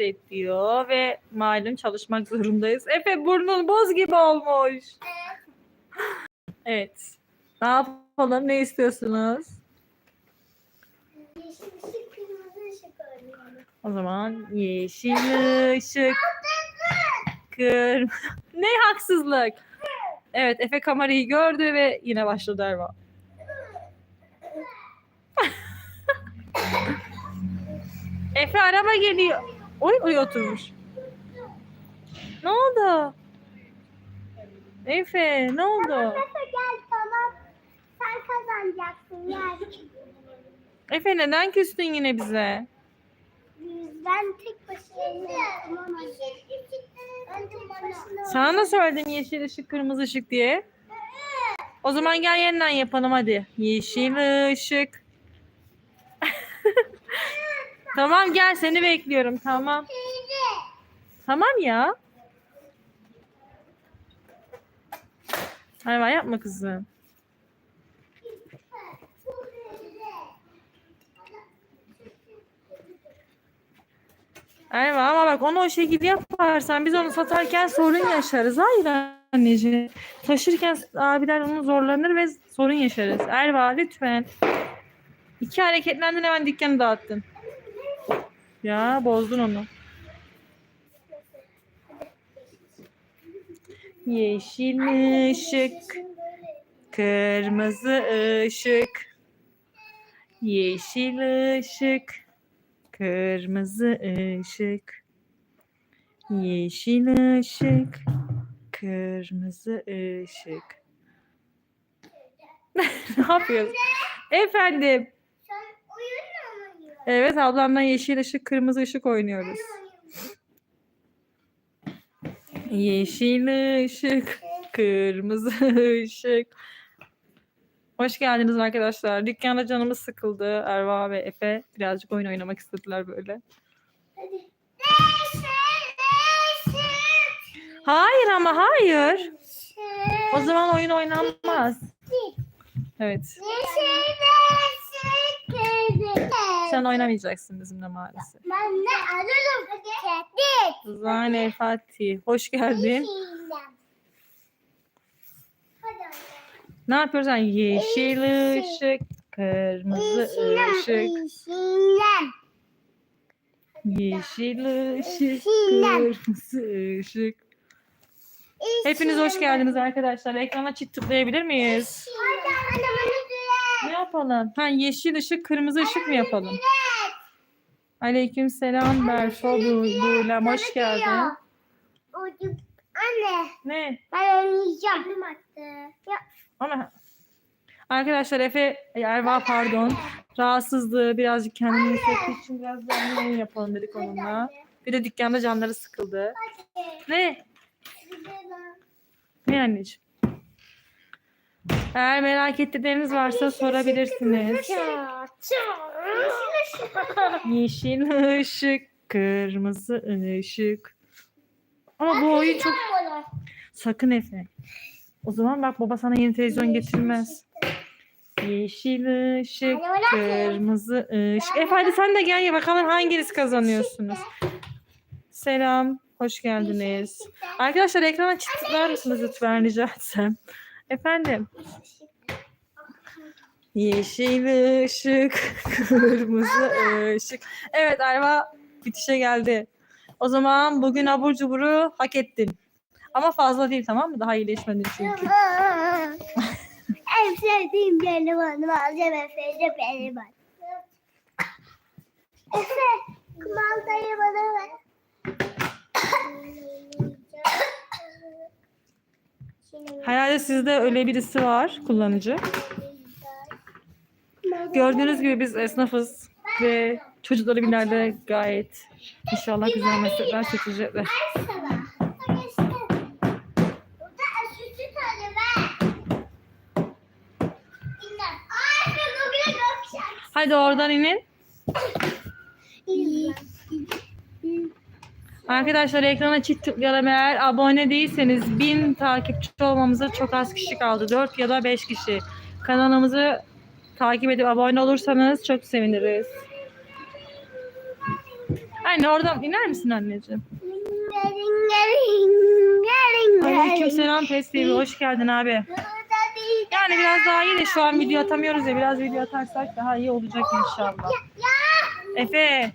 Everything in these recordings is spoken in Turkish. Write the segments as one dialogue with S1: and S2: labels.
S1: ediyor ve malum çalışmak zorundayız. Efe burnun boz gibi olmuş. Evet. Ne yapalım? Ne istiyorsunuz?
S2: Yeşil ışık, kırmızı ışık oynayalım.
S1: O zaman yeşil ışık. Kır. ne haksızlık. Evet Efe kamerayı gördü ve yine başladı Erva. Efe araba geliyor. Oy oy oturmuş. Ne oldu? Efe ne oldu?
S2: Efe gel tamam. Sen kazanacaksın gel.
S1: Efe neden küstün yine bize?
S2: Ben tek başına.
S1: Sana da söyledim yeşil ışık kırmızı ışık diye. O zaman gel yeniden yapalım hadi. Yeşil ışık. tamam gel seni bekliyorum tamam. Tamam ya. Hayvan yapma kızım. Erva ama bak onu o şekilde yaparsan biz onu satarken sorun yaşarız. Hayır anneciğim. Taşırken abiler onu zorlanır ve sorun yaşarız. Erva lütfen. İki hareketlendin hemen dükkanı dağıttın. Ya bozdun onu. Yeşil ışık, kırmızı ışık. Yeşil ışık, kırmızı ışık. Yeşil ışık, kırmızı ışık. ne yapıyorsun? Efendim.
S2: Sen oyun mu oynuyorsun?
S1: Evet ablamla yeşil ışık, kırmızı ışık oynuyoruz. Yeşil ışık, kırmızı ışık. Hoş geldiniz arkadaşlar. Dükkanda canımız sıkıldı. Erva ve Efe birazcık oyun oynamak istediler böyle.
S2: Hadi.
S1: Hayır ama hayır. O zaman oyun oynanmaz. Evet.
S2: Yeşil.
S1: Sen oynamayacaksın bizimle maalesef.
S2: Ben alırım.
S1: Zane Fatih. Hoş geldin.
S2: Hadi
S1: Ne yapıyoruz? Yani yeşil ışık, kırmızı ışık. Yeşil ışık, kırmızı ışık. Hepiniz hoş geldiniz arkadaşlar. Ekrana çift tıklayabilir miyiz?
S2: Hadi anamını düğün.
S1: Ne yapalım? Ha, yeşil ışık, kırmızı ışık mı yapalım? Aleyküm selam Berfo Buğlem. Hoş geldin.
S2: Anne
S1: Ne?
S2: ben oynayacağım. Ya,
S1: Ama arkadaşlar Efe, Erva pardon. Rahatsızlığı birazcık kendini hissettiği için biraz daha oyun yapalım dedik onunla. Bir de dükkanda canları sıkıldı. Ne? Ne anneciğim? Eğer merak ettikleriniz varsa sorabilirsiniz. Yeşil ışık, kırmızı ışık. Ama bu oyun çok... Sakın Efe. O zaman bak baba sana yeni televizyon getirmez. Yeşil ışık, kırmızı ışık. Efe hadi sen de gel ya bakalım hanginiz kazanıyorsunuz. Selam, hoş geldiniz. Arkadaşlar ekrana çıktılar mısınız lütfen rica etsem. Efendim. Yeşil ışık, kırmızı ışık. Evet Ayva bitişe geldi. O zaman bugün abur cuburu hak ettin. Ama fazla değil tamam mı? Daha iyileşmedin çünkü.
S2: en sevdiğim pehlivanım alacağım Efe'yle pehlivan. Efe kumandayı bana ver.
S1: Herhalde sizde öyle birisi var kullanıcı. Gördüğünüz gibi biz esnafız ve çocukları binlerde gayet inşallah güzel meslekler seçecekler. Hadi oradan inin. Arkadaşlar ekrana çift tıklayalım. Eğer abone değilseniz 1000 takipçi olmamıza çok az kişi kaldı. 4 ya da 5 kişi. Kanalımızı takip edip abone olursanız çok seviniriz. Anne oradan iner misin anneciğim? Aleyküm selam Pes. Hoş geldin abi. Yani biraz daha iyi de şu an video atamıyoruz ya. Biraz video atarsak daha iyi olacak inşallah. Efe.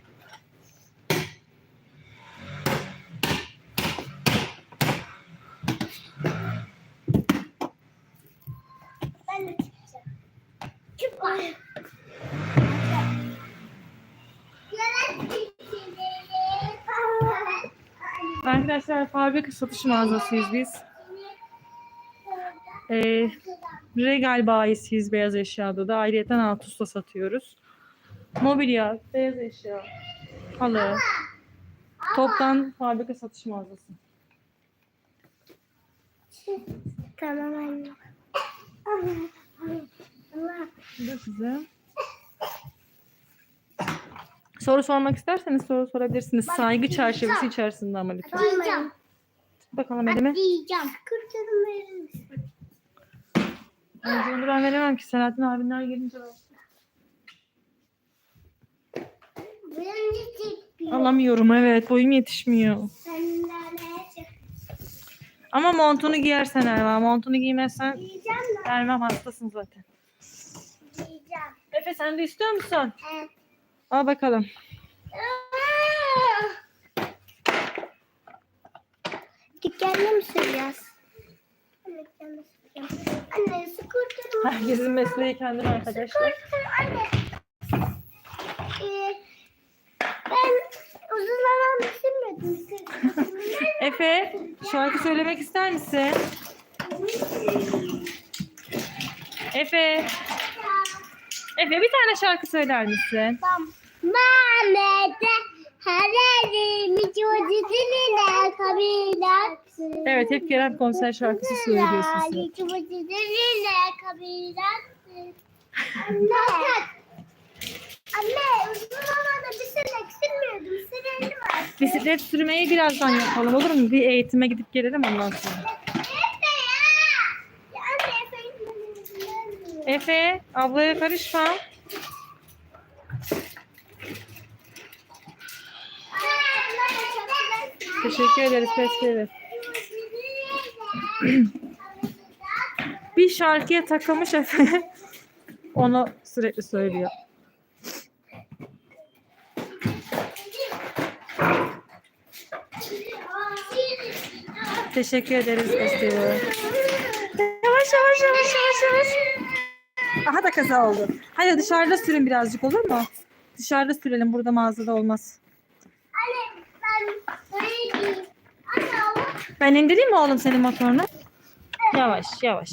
S2: Ben de çıkacağım. Çık bak.
S1: Arkadaşlar fabrika satış mağazasıyız biz. Ee, Regal bayisiyiz beyaz eşyada da. Ayrıyeten Altus'ta satıyoruz. Mobilya, beyaz eşya, halı. Toptan fabrika satış mağazası.
S2: Tamam anne.
S1: Bu da size. Soru sormak isterseniz soru sorabilirsiniz. Saygı çerçevesi içerisinde ama lütfen.
S2: Diyeceğim.
S1: Bakalım elime.
S2: Diyeceğim. Kurtarın verir misin?
S1: Ben veremem ki. Selahattin abinler gelince. Alamıyorum evet. Boyum yetişmiyor. Ama montunu giyersen Erva. Montunu giymezsen
S2: Diyeceğim
S1: vermem hastasın zaten.
S2: Diyeceğim.
S1: Efe sen de istiyor musun?
S2: Evet.
S1: Al bakalım.
S2: Dükkanını mı süreceğiz? Anne. Anne, skuterimi
S1: Herkesin mesleği kendine arkadaşlar.
S2: Skuter anne. Ee, ben uzun zaman. Skuterimi.
S1: Efe şarkı söylemek ister misin? Efe. Efe bir tane şarkı söyler misin?
S2: Mehmet'e herhalde çocuğuyla kabilatsın.
S1: Evet hep Kerem konser şarkısı söylüyorsun.
S2: Herhalde çocuğuyla kabilatsın. Anne. Anne uzun zamanda bisiklet sürmüyordum. Süreli var.
S1: Bisiklet sürmeyi birazdan yapalım olur mu? Bir eğitime gidip gelelim ondan sonra.
S2: Efe
S1: ablaya karışma. Teşekkür ederiz Peske'ye. Bir şarkıya takılmış Efe. Onu sürekli söylüyor. Teşekkür ederiz Peske'ye. Yavaş yavaş yavaş yavaş yavaş. Aha da kaza oldu. Hadi dışarıda sürün birazcık olur mu? Dışarıda sürelim. Burada mağazada olmaz.
S2: Ben
S1: indireyim mi oğlum senin motorunu? Yavaş yavaş.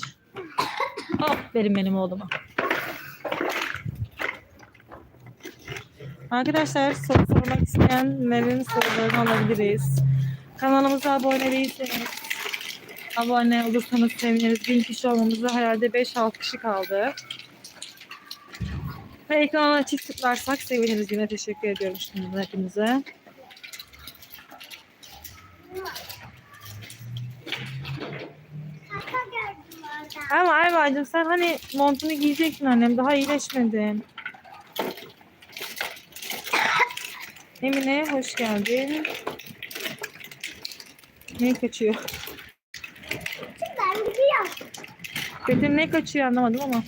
S1: Aferin benim oğluma. Arkadaşlar soru sormak isteyenlerin sorularını alabiliriz. Kanalımıza abone değilseniz abone olursanız seviniriz. Bin kişi olmamıza herhalde 5-6 kişi kaldı. Ve ekrana çift tıklarsak seviniriz. Yine teşekkür ediyorum şimdi hepinize. Ama Erva'cığım sen hani montunu giyeceksin annem. Daha iyileşmedin. Emine hoş geldin. Ne kaçıyor?
S2: Ben gidiyorum.
S1: Betim ne kaçıyor anlamadım ama.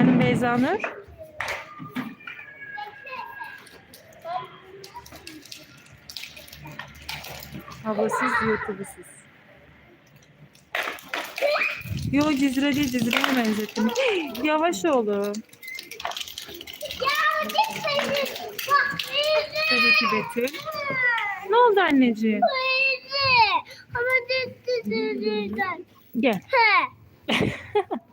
S1: Efendim Beyza Nur? Havasız YouTube'suz. Yo Cizre değil Cizre'ye benzettim. Yavaş oğlum. Tabii ki Betül. Ne oldu anneciğim?
S2: Ama.
S1: Gel.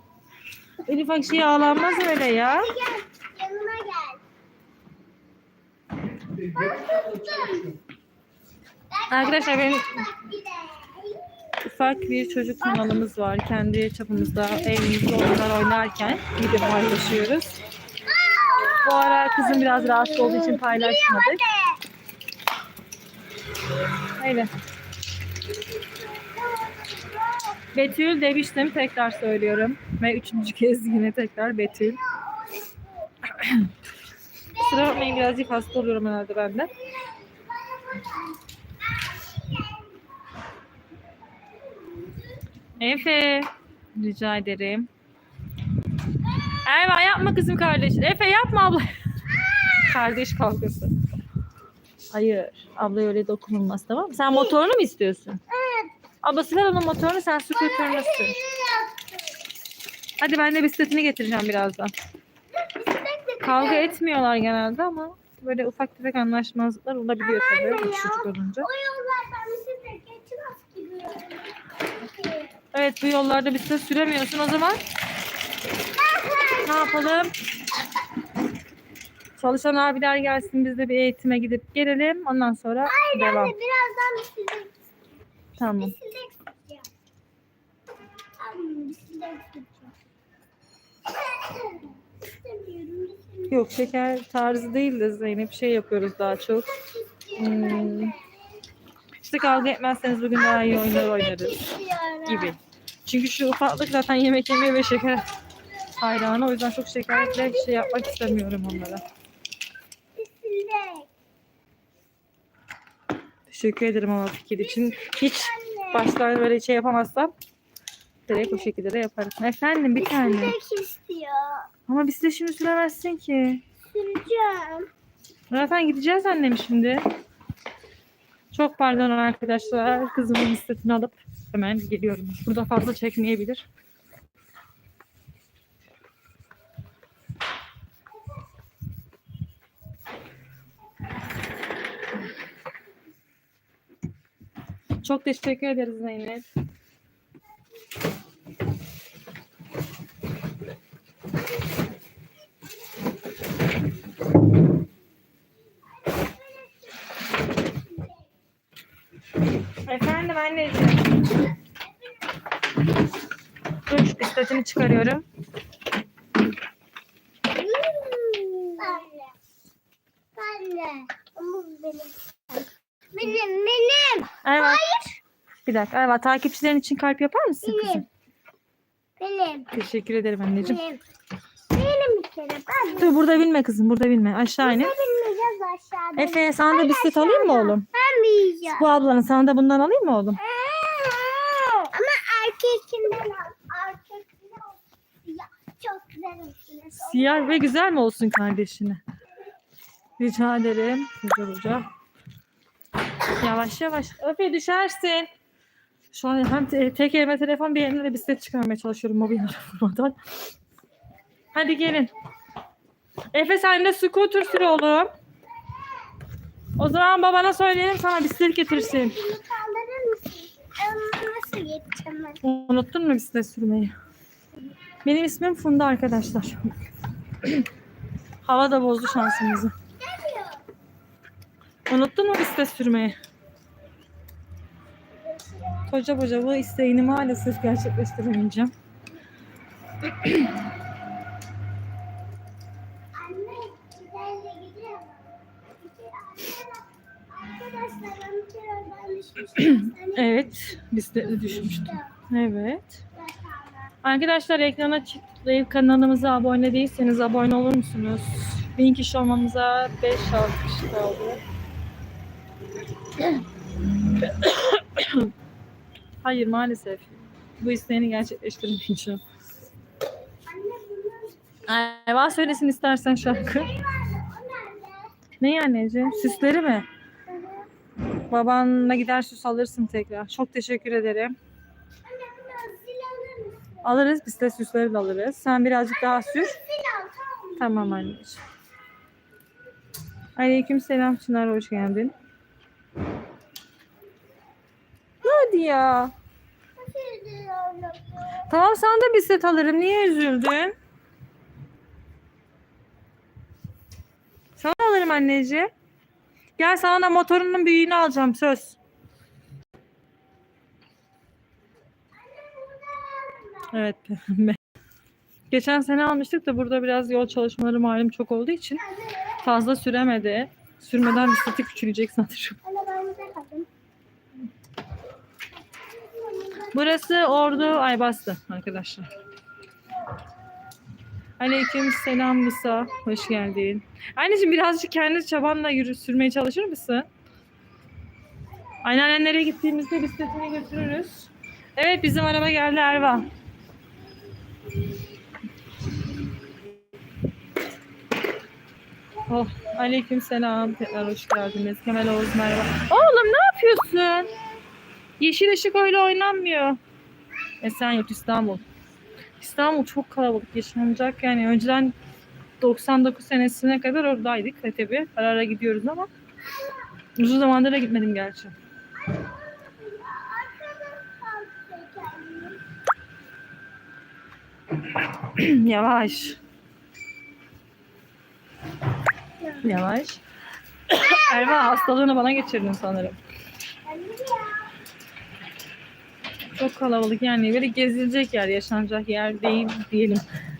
S2: He.
S1: Elif Akşe'ye ağlanmaz öyle ya.
S2: Gel. Yanıma gel. Bak tuttum.
S1: Arkadaşlar benim ufak bir çocuk kanalımız var. Kendi çapımızda evimizde oyunlar oynarken video paylaşıyoruz. Bu ara kızım biraz rahatsız olduğu için paylaşmadık. Haydi. Betül demiştim tekrar söylüyorum. Ve üçüncü kez yine tekrar Betül. Kusura bakmayın birazcık hasta oluyorum herhalde ben de. Efe. Rica ederim. Erva yapma kızım kardeşin. Efe yapma abla. Kardeş kavgası. Hayır. Ablaya öyle dokunulmaz tamam mı? Sen motorunu mu istiyorsun?
S2: Evet.
S1: Ablası ver onun motorunu sen scooter'ını sür. Hadi ben de bisikletini getireceğim birazdan. Kavga etmiyorlar genelde ama böyle ufak tefek anlaşmazlıklar olabiliyor tabii üç çocuk olunca.
S2: O yollardan bisiklet geçmez gibi.
S1: Evet bu yollarda bisiklet süremiyorsun o zaman. Ne yapalım? Çalışan abiler gelsin biz de bir eğitime gidip gelelim. Ondan sonra
S2: Hayır
S1: devam.
S2: anne birazdan bisiklet
S1: Tamam. Yok şeker tarzı değil de Zeynep şey yapıyoruz daha çok. Hmm, işte kavga etmezseniz bugün daha iyi oyunlar oynarız gibi. Çünkü şu ufaklık zaten yemek yemeye ve şeker hayranı. O yüzden çok şekerle şey yapmak istemiyorum onlara. Teşekkür ederim ama fikir için. Hiç baştan böyle şey yapamazsam direkt o şekilde de yaparım. Efendim bir tane.
S2: Bisiklet istiyor.
S1: Ama bisiklet şimdi süremezsin ki.
S2: Süreceğim.
S1: Zaten gideceğiz annem şimdi. Çok pardon arkadaşlar. Kızımın bisikletini alıp hemen geliyorum. Burada fazla çekmeyebilir. Çok teşekkür ederiz Zeynep. Efendim anneciğim. Dur bisikletini çıkarıyorum.
S2: Anne. Anne. Benim. Benim, benim.
S1: Ayva. Bir dakika Ayva takipçilerin için kalp yapar mısın kızım?
S2: Benim. Benim.
S1: Teşekkür ederim anneciğim.
S2: Benim. Benim bir kere. Ben
S1: Dur burada binme kızım burada binme aşağı in.
S2: Binmeyeceğiz aşağıda.
S1: Efe sana da bisiklet alayım mı oğlum?
S2: Ben bineceğim.
S1: Bu ablanın sana da bundan alayım mı oğlum?
S2: Ama erkekinden al. Erkekinden al. Ya, çok güzel olsun.
S1: Siyah ve güzel mi olsun kardeşine? Rica ederim. Güzel olacak. Yavaş yavaş. Efe düşersin. Şu an hem te- tek elime telefon bir elimle bisiklet çıkarmaya çalışıyorum mobil telefondan. Hadi gelin. Efe sen de scooter sür oğlum. O zaman babana söyleyelim sana bisiklet getirsin.
S2: Bunu kaldırır mısın? Nasıl geçeceğim ben?
S1: Unuttun mu bisiklet sürmeyi? Benim ismim Funda arkadaşlar. Hava da bozdu şansımızı. Unuttun mu bisiklet sürmeyi? Koca koca bu isteğini maalesef gerçekleştiremeyeceğim.
S2: Bir kere oradan düşmüştüm.
S1: Evet. Evet. Arkadaşlar ekrana tıklayıp kanalımıza abone değilseniz abone olur musunuz? 1000 kişi olmamıza 5-6 kişi kaldı. Hayır maalesef. Bu isteğini gerçekleştirmeyeceğim. Ayva söylesin istersen şarkı. Ne anneciğim? Süsleri mi? Babanla gider süs alırsın tekrar. Çok teşekkür ederim. Alırız. Biz de süsleri de alırız. Sen birazcık daha sür.
S2: Tamam
S1: anneciğim. Aleyküm selam Çınar hoş geldin. Hadi ya. Tamam sana da bisiklet alırım. Niye üzüldün? Sana alırım anneciğim. Gel sana da motorunun büyüğünü alacağım söz. Evet. Geçen sene almıştık da burada biraz yol çalışmaları malum çok olduğu için fazla süremedi. Sürmeden bisikleti küçülecek sanırım.
S2: Anne ben de kaldım.
S1: Burası Ordu Aybastı arkadaşlar. Aleyküm selam Musa. Hoş geldin. Anneciğim birazcık kendi çabanla yürü, sürmeye çalışır mısın? Anneannelere gittiğimizde bisikletini götürürüz. Evet bizim araba geldi Erva. Oh, aleyküm selam. Tekrar hoş geldiniz. Kemal Oğuz merhaba. Oğlum ne yapıyorsun? Yeşil ışık öyle oynanmıyor. Esenyurt İstanbul. İstanbul çok kalabalık yaşanacak yani. Önceden 99 senesine kadar oradaydık ve tabii ara ara gidiyoruz ama uzun zamandır da gitmedim gerçi. Yavaş. Yavaş. Erva hastalığını bana geçirdin sanırım. Çok kalabalık yani böyle gezilecek yer, yaşanacak yer değil diyelim.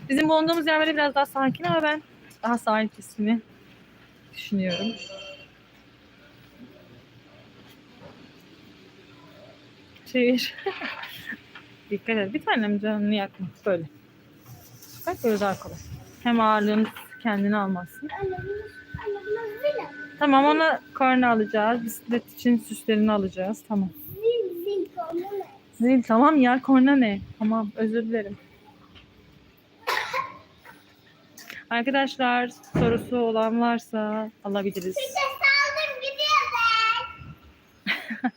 S1: Bizim bulunduğumuz yer böyle biraz daha sakin ama ben daha sahil kesimini düşünüyorum. Çevir. Dikkat et. Bir tanem canını yakma. Böyle. Bak böyle daha kolay. Hem ağırlığını kendini almazsın. Tamam ona korna alacağız. Bisiklet için süslerini alacağız. Tamam.
S2: Zil
S1: tamam ya korna ne? Tamam özür dilerim. Arkadaşlar sorusu olan varsa alabiliriz.
S2: De saldım gidiyor ben.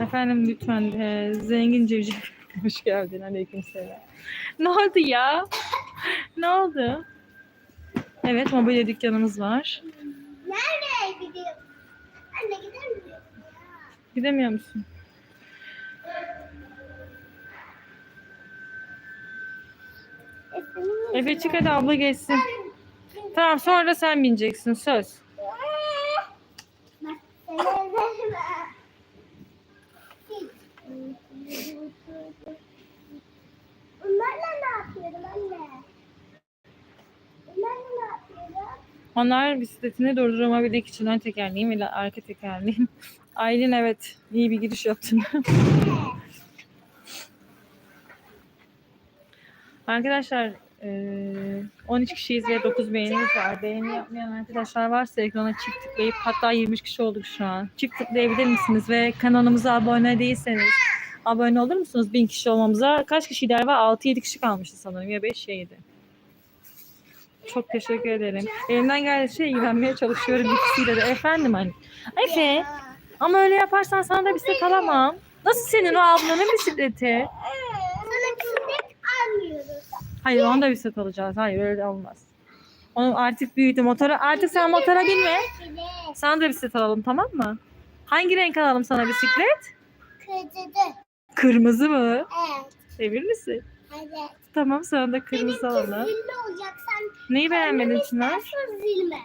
S1: Efendim lütfen e, zengin civciv hoş geldin aleykümselam. Ne oldu ya? Ne oldu? Evet mobilya dükkanımız var.
S2: Nereye gidiyor?
S1: Gidemiyor musun? Efe çık hadi abla geçsin. Tamam sonra da sen bineceksin söz. Onlar bisikletini durduramabilmek için ön tekerleğim ile arka tekerleğim. Aylin evet iyi bir giriş yaptın. Arkadaşlar eee, 13 kişiyiz ve 9 beğenimiz var. Beğeni yapmayan arkadaşlar varsa ekrana çift tıklayıp hatta 20 kişi olduk şu an. Çift tıklayabilir misiniz? Ve kanalımıza abone değilseniz abone olur musunuz 1000 kişi olmamıza? Kaç kişi var? 6-7 kişi kalmıştı sanırım ya 5 ya 7. Çok teşekkür ederim. Elimden geldiği şey ilgilenmeye çalışıyorum ikisiyle de. Efendim hani. Efe ama öyle yaparsan sana da bisiklet alamam. Nasıl senin o ablanın bisikleti?
S2: Sana bisiklet almıyoruz.
S1: Hayır onda bisiklet alacağız. Hayır öyle olmaz. Onu artık büyüdü motora. Artık sen motora binme. Sana da bisiklet alalım tamam mı? Hangi renk alalım sana bisiklet?
S2: Kırdı.
S1: Kırmızı mı?
S2: Evet.
S1: Emin misin?
S2: Evet.
S1: Tamam sana da kırmızı
S2: Benimki
S1: alalım.
S2: zilli olacak. Sen
S1: Neyi beğenmedin Çınar?
S2: istersen zil mi?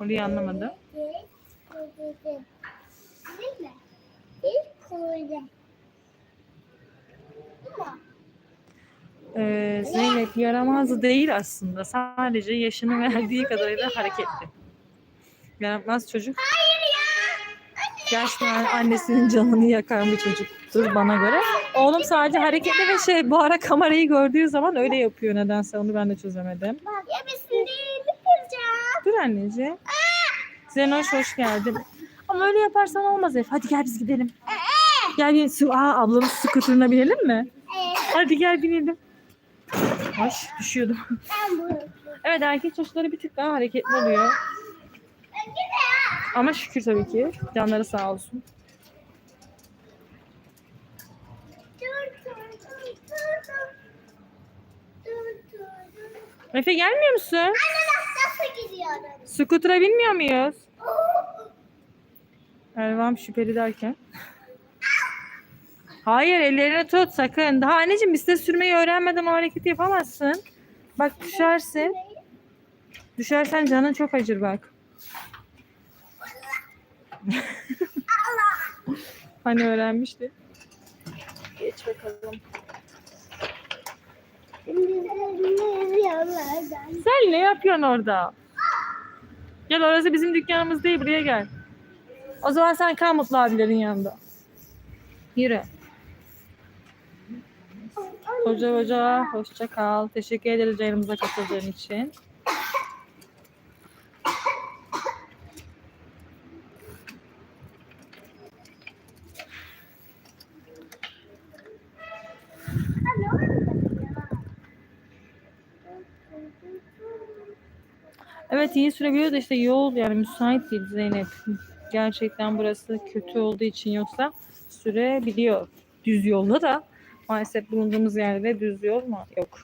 S1: Orayı anlamadım.
S2: Evet. Zil kırdı. Ama
S1: Ee, Zeynep yaramaz değil aslında. Sadece yaşını verdiği kadarıyla hareketli. Yaramaz çocuk.
S2: Hayır ya.
S1: Gerçekten annesinin canını yakan bir çocuktur bana göre. Oğlum sadece hareketli ve şey bu ara kamerayı gördüğü zaman öyle yapıyor nedense onu ben de çözemedim. Dur anneciğim. Zenoş hoş geldin. Ama öyle yaparsan olmaz Efe. Hadi gel biz gidelim. Gel gel. Su, aa ablamın skuterına binelim mi? Hadi gel binelim. Ay düşüyordum. Evet erkek çocukları bir tık daha hareketli oluyor. Ama şükür tabii ki. Canları sağ olsun. Efe gelmiyor musun?
S2: Anne nasıl gidiyorum?
S1: Skuter'a binmiyor muyuz? Ervam şüpheli derken. Hayır ellerini tut sakın. Daha anneciğim bisiklet sürmeyi öğrenmeden o hareketi yapamazsın. Bak düşersin. Düşersen canın çok acır bak. hani öğrenmişti. Geç bakalım. Sen ne yapıyorsun orada? Gel orası bizim dükkanımız değil buraya gel. O zaman sen kal Mutlu abilerin yanında. Yürü. Hoca hoca hoşça kal. Teşekkür ederiz yayınımıza katıldığın için. Evet iyi sürebiliyor da işte yol yani müsait değil Zeynep. Gerçekten burası kötü olduğu için yoksa sürebiliyor. Düz yolda da maalesef bulunduğumuz yerde düz yol mu? Yok.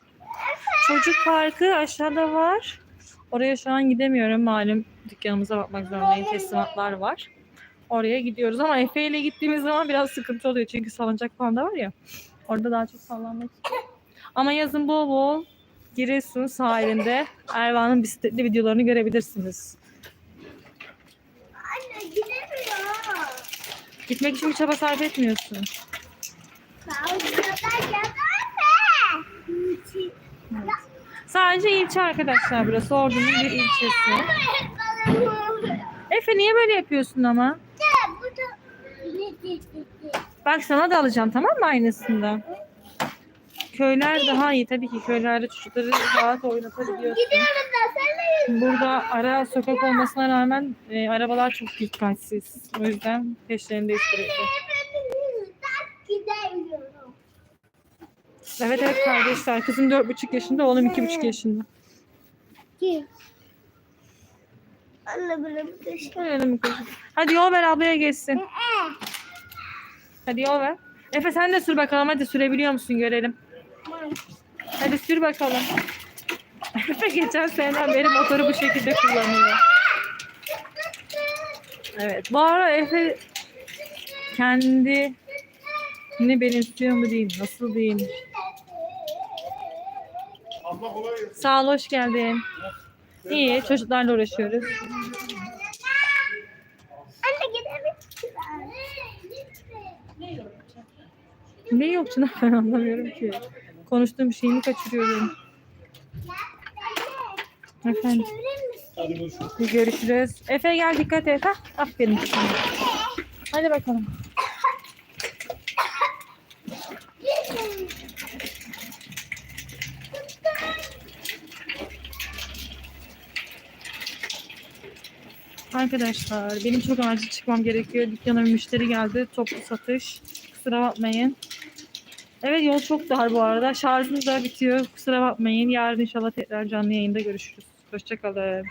S1: Çocuk parkı aşağıda var. Oraya şu an gidemiyorum malum dükkanımıza bakmak zorundayım. Teslimatlar var. Oraya gidiyoruz ama Efe ile gittiğimiz zaman biraz sıkıntı oluyor. Çünkü salıncak falan da var ya. Orada daha çok sallanmak. Ama yazın bol bol Giresun sahilinde Erva'nın bisikletli videolarını görebilirsiniz.
S2: Anne gidemiyor.
S1: Gitmek için bir çaba sarf etmiyorsun. Sadece ilçe arkadaşlar burası. Ordu'nun bir ilçesi. Efe niye böyle yapıyorsun ama? Bak sana da alacağım tamam mı aynısında? Köyler daha iyi tabii ki köylerde çocukları rahat oynatabiliyorsun.
S2: Gidiyorum da
S1: Burada ara sokak olmasına rağmen e, arabalar çok dikkatsiz. O yüzden peşlerinde sürekli. Evet evet kardeşler. Kızım dört buçuk yaşında, oğlum iki buçuk yaşında.
S2: Anne?
S1: Hadi yol ver ablaya geçsin. Hadi yol ver. Efe sen de sür bakalım hadi sürebiliyor musun görelim. Hadi sür bakalım. Geçen seneden beri motoru bu şekilde kullanıyor. Evet. Bu ara Efe kendi ne benimsiyor mu diyeyim, nasıl diyeyim.
S3: Abla kolay gelsin.
S1: Sağ ol, hoş geldin. İyi, çocuklarla uğraşıyoruz. Ne yok canım ben anlamıyorum ki. Konuştuğum şeyini kaçırıyorum. Efendim.
S3: Hadi görüşürüz.
S1: Görüşürüz. Efe gel dikkat et ha. Aferin. Hadi bakalım. Arkadaşlar benim çok acil çıkmam gerekiyor. Dükkana bir müşteri geldi. Toplu satış. Kusura bakmayın. Evet yol çok dar bu arada. Şarjım da bitiyor. Kusura bakmayın. Yarın inşallah tekrar canlı yayında görüşürüz. Hoşçakalın.